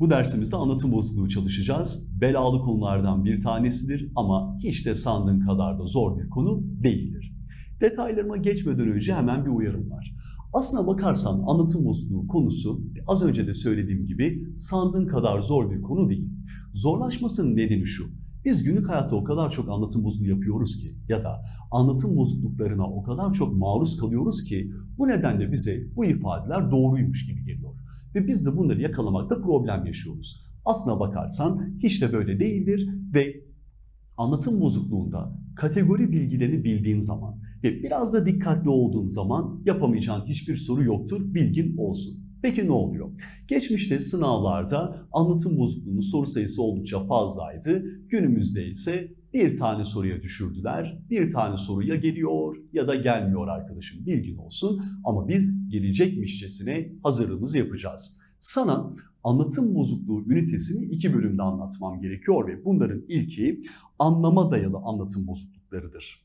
Bu dersimizde anlatım bozukluğu çalışacağız. Belalı konulardan bir tanesidir ama hiç de sandığın kadar da zor bir konu değildir. Detaylarıma geçmeden önce hemen bir uyarım var. Aslına bakarsan anlatım bozukluğu konusu az önce de söylediğim gibi sandığın kadar zor bir konu değil. Zorlaşmasının nedeni şu. Biz günlük hayatta o kadar çok anlatım bozukluğu yapıyoruz ki ya da anlatım bozukluklarına o kadar çok maruz kalıyoruz ki bu nedenle bize bu ifadeler doğruymuş gibi geliyor. Ve biz de bunları yakalamakta problem yaşıyoruz. Aslına bakarsan hiç de böyle değildir ve anlatım bozukluğunda kategori bilgilerini bildiğin zaman ve biraz da dikkatli olduğun zaman yapamayacağın hiçbir soru yoktur, bilgin olsun. Peki ne oluyor? Geçmişte sınavlarda anlatım bozukluğunun soru sayısı oldukça fazlaydı. Günümüzde ise bir tane soruya düşürdüler. Bir tane soruya geliyor ya da gelmiyor arkadaşım bilgin olsun. Ama biz gelecekmişçesine hazırlığımızı yapacağız. Sana anlatım bozukluğu ünitesini iki bölümde anlatmam gerekiyor ve bunların ilki anlama dayalı anlatım bozukluklarıdır.